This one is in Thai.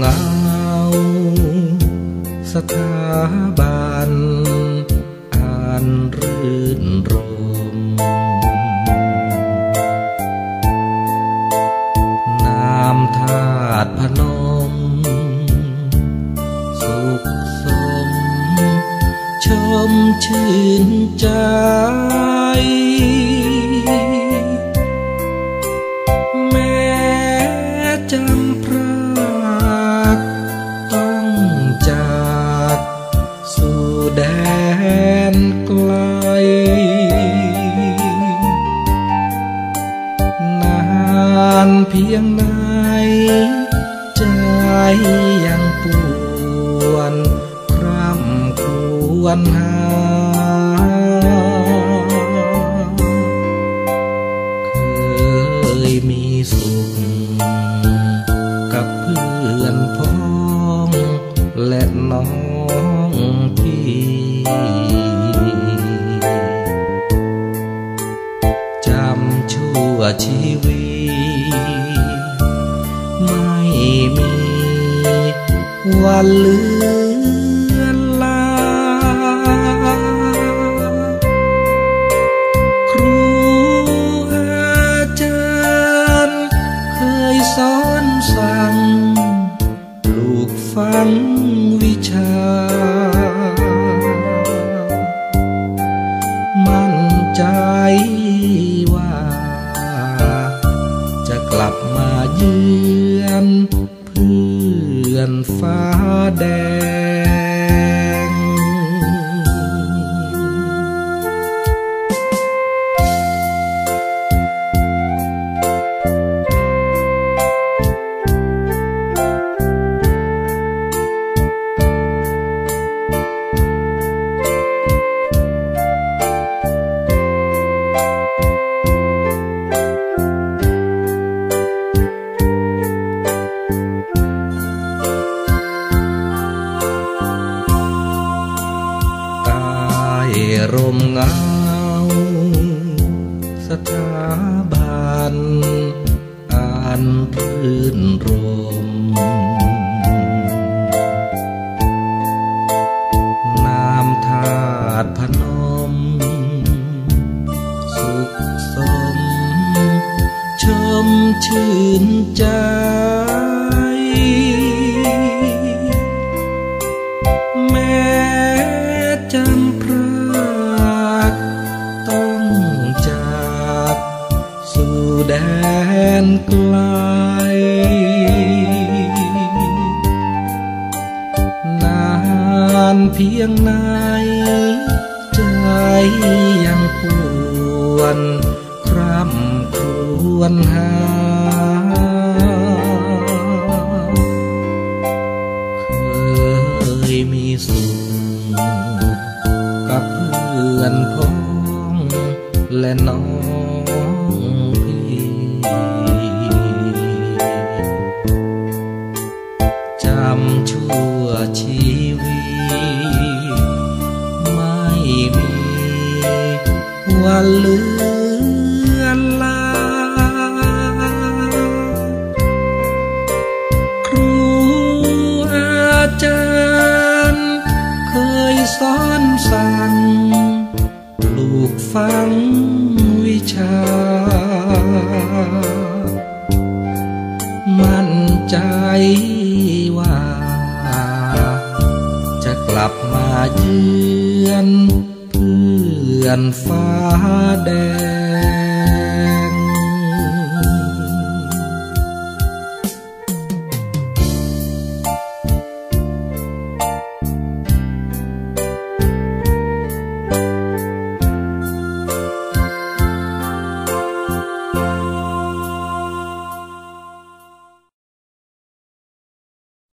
เงา สถาบันอันรื่นรม นามธาตุพนม สุขสม ชมชื่นใจ แดนไกล นานเพียงไหนใจยังปวนคร่ำครวญหาเคยมีสุขกับเพื่อนพ้องและน้อง จำชั่วชีวิต ไม่มีวันเลือนลา ครูอาจารย์ เคยสอนสั่ง ปลูกฝังวิชา จะกลับมาเยือนเพื่อนฟ้าแดง ร่มเงา สถาบันอันรื่นรมนามธาตุพนม สุขสม ชมชื่นใจ นไกล นานเพียงไหน ใจยังปวน คร่ำครวญหา วันเลือนลา ครูอาจารย์ เคยสอนสั่งปลูกฝังวิชา มั่นใจว่า จะกลับมาเยือน เพื่อนฟ้าแดง